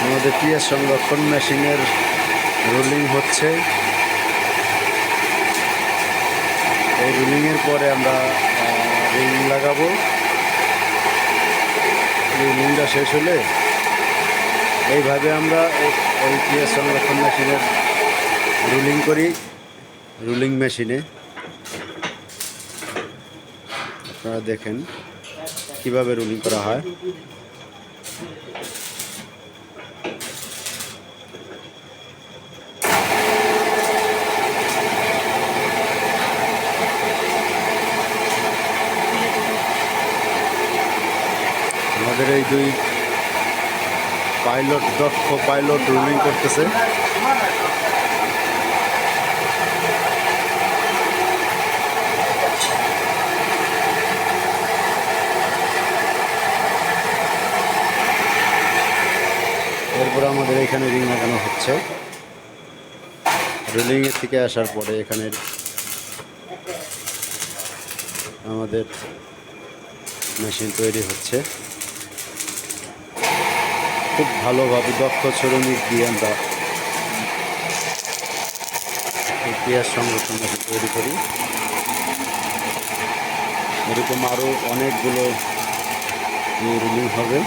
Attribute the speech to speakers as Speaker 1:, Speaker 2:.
Speaker 1: আমাদের পিএস সংরক্ষণ মেশিনের রুলিং হচ্ছে। এই রুলিংয়ের পরে আমরা রিং লাগাবো। রুলিংটা শেষ হলে এইভাবে আমরা এই- পিএস সংরক্ষণ মেশিনের রুলিং করি, রুলিং মেশিনে। আপনারা দেখেন কীভাবে রুলিং করা হয়। আমাদের এই দুই পাইলট দক্ষ পাইলট রুলিং করতেছে। এরপর আমাদের এখানে রিং লাগানো হচ্ছে। রুলিংয়ের থেকে আসার পরে এখানে আমাদের মেশিন তৈরি হচ্ছে। খুব ভালোভাবে দক্ষ শ্রমিক দিয়ে আমরা পেঁয়াজ সংরক্ষণ তৈরি করি। এরকম আরও অনেকগুলো রুলিং হবে।